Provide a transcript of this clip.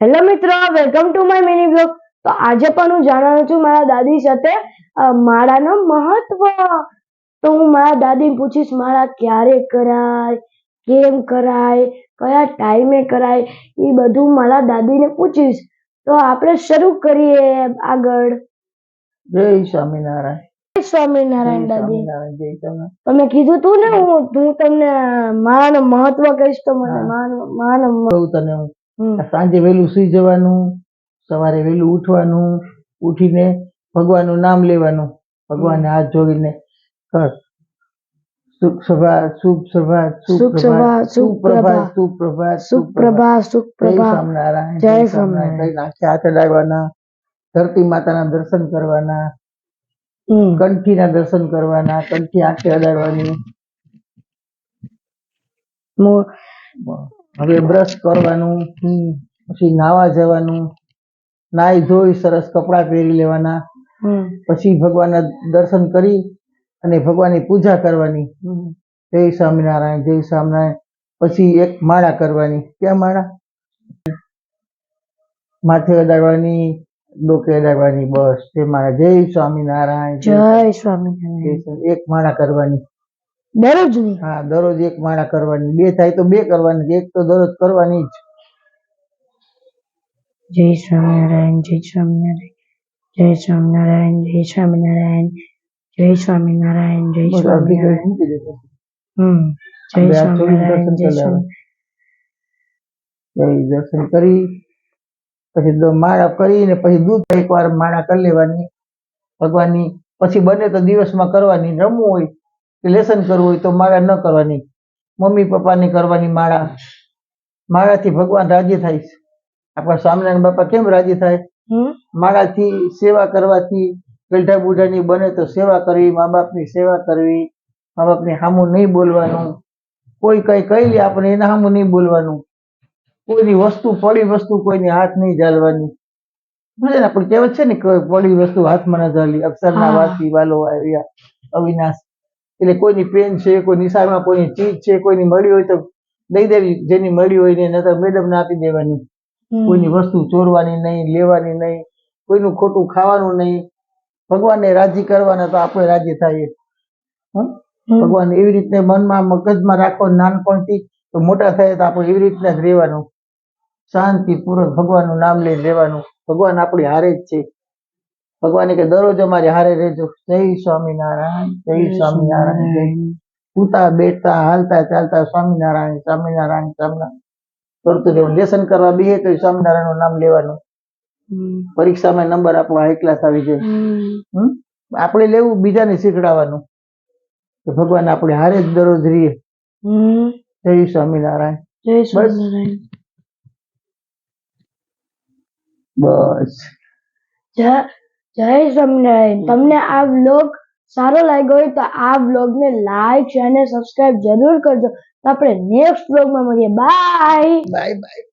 Hello મિત્રો welcome to my mini blog. તો આજે પણ હું જાણવાનું છું મારા દાદી સાથે માળાનો મહત્વ. તો હું મારા દાદીને પૂછીશ માળા ક્યારે કરાય? કેમ કરાય? કયા ટાઈમે કરાય? એ બધું મારા દાદીને પૂછીશ. તો આપણે શરૂ કરીએ આગળ. જય સ્વામિનારાયણ. જય સ્વામિનારાયણ દાદી. તમે કીધું તું ને હું હું તમને માળાનું મહત્વ કહીશ તો મને માળાનું મહત્વ. તને હું હમ. સાંજે વહેલું સુઈ જવાનું સવારે વહેલું ઉઠવાનું ઉઠીને ભગવાનનું નામ લેવાનું ભગવાનને હાથ જોડીને કર સુખ સભા શુભ સભા શુભ સભા, સુપ્રભા સુપ્રભા સ્વામિનારાયણ જય જય સ્વામિનારાયણ. સ્વામિનારાયણ. હાથ અડાડવાના ધરતી માતાના દર્શન કરવાના કંઠીના દર્શન કરવાના કંઠી આંખે અડાડવાની હવે બ્રશ કરવાનું પછી નાવા જવાનું નાઈ ધોઈ સરસ કપડાં પહેરી લેવાના પછી ભગવાનના દર્શન કરી અને ભગવાનની પૂજા કરવાની. જય સ્વામિનારાયણ જય સ્વામિનારાયણ. પછી એક માળા કરવાની. ક્યાં માળા? માથે અડાડવાની ડોકે અડાડવાની બસ. તે માળા. જય સ્વામિનારાયણ. જય સ્વામિનારાયણ. એક માળા કરવાની. દરરોજની હા દરરોજ એક માળા કરવાની બે થાય તો બે કરવાની એક તો દરરોજ કરવાની જ. જય સ્વામિનારાયણ જય સ્વામિનારાયણ જય સ્વામિનારાયણ જય સ્વામિનારાયણ જય સ્વામિનારાયણ જય સ્વામિનારાયણ. હમ જય સ્વામિનારાયણ દર્શન જય કરી સ્વામિનારાયણ દર્શન કરી પછી માળા કરીને પછી દૂધ એકવાર માળા કરી લેવાની ભગવાનની. પછી બને તો દિવસમાં કરવાની રમવું હોય. કે લેસન કરવું હોય તો માળા ન કરવાની. મમ્મી પપ્પાની કરવાની માળા. માળાથી ભગવાન રાજી થાય છે. આપણા સ્વામિનારાયણ બાપા કેમ રાજી થાય? માળાથી સેવા કરવાથી પેઢા બુઢાની બને તો સેવા કરવી મા બાપની સેવા કરવી મા બાપની સામું નહીં બોલવાનું. કોઈ કઈ કહી લે આપણે એના સામું નહીં બોલવાનું. કોઈની વસ્તુ પડી વસ્તુ કોઈની હાથ નહીં ઝાલવાની. સમજે ને આપણે કહેવત છે ને પડી વસ્તુ હાથમાં ના ઝાલી. અક્ષરના. વાસી વાલો આવ્યા. અવિનાશ. એટલે કોઈની પેન છે કોઈ નિશાળમાં કોઈની ચીજ છે કોઈની મળી હોય તો દઈ દેવી. જેની મળી હોય ને નતર મેડમને આપી દેવાની. કોઈની વસ્તુ ચોરવાની નહીં લેવાની નહીં કોઈનું ખોટું ખાવાનું નહીં. ભગવાનને રાજી કરવાના તો આપણે રાજી થાય. ભગવાન એવી રીતે મનમાં મગજમાં રાખો નાનપણથી તો મોટા થાય તો આપણે એવી રીતના જ રહેવાનું. શાંતિપૂર્વક ભગવાનનું નામ લઈ લેવાનું ભગવાન આપણી હારે જ છે. ભગવાને કે દરરોજ અમારી હારે રહેજો. જય સ્વામિનારાયણ જય સ્વામિનારાયણ જય ઉતા બેઠતા હાલતા ચાલતા સ્વામિનારાયણ સ્વામિનારાયણ સ્વામિનારાયણ. કરતું રહેવું લેસન કરવા બેહે તો સ્વામિનારાયણનું નામ લેવાનું. પરીક્ષામાં નંબર આપવા હાઈ ક્લાસ આવી જાય? આપણે લેવું બીજાને શીખડાવવાનું. કે ભગવાન આપણે હારે જ દરરોજ રહીએ. જય સ્વામિનારાયણ. જય સ્વામિનારાયણ. બસ. જય જય સ્વામિનારાયણ. તમને આ વ્લોગ સારો લાગ્યો હોય તો આ વ્લોગને લાઈક અને સબસ્ક્રાઇબ જરૂર કરજો. આપણે નેક્સ્ટ વ્લોગમાં મળીએ. Bye bye bye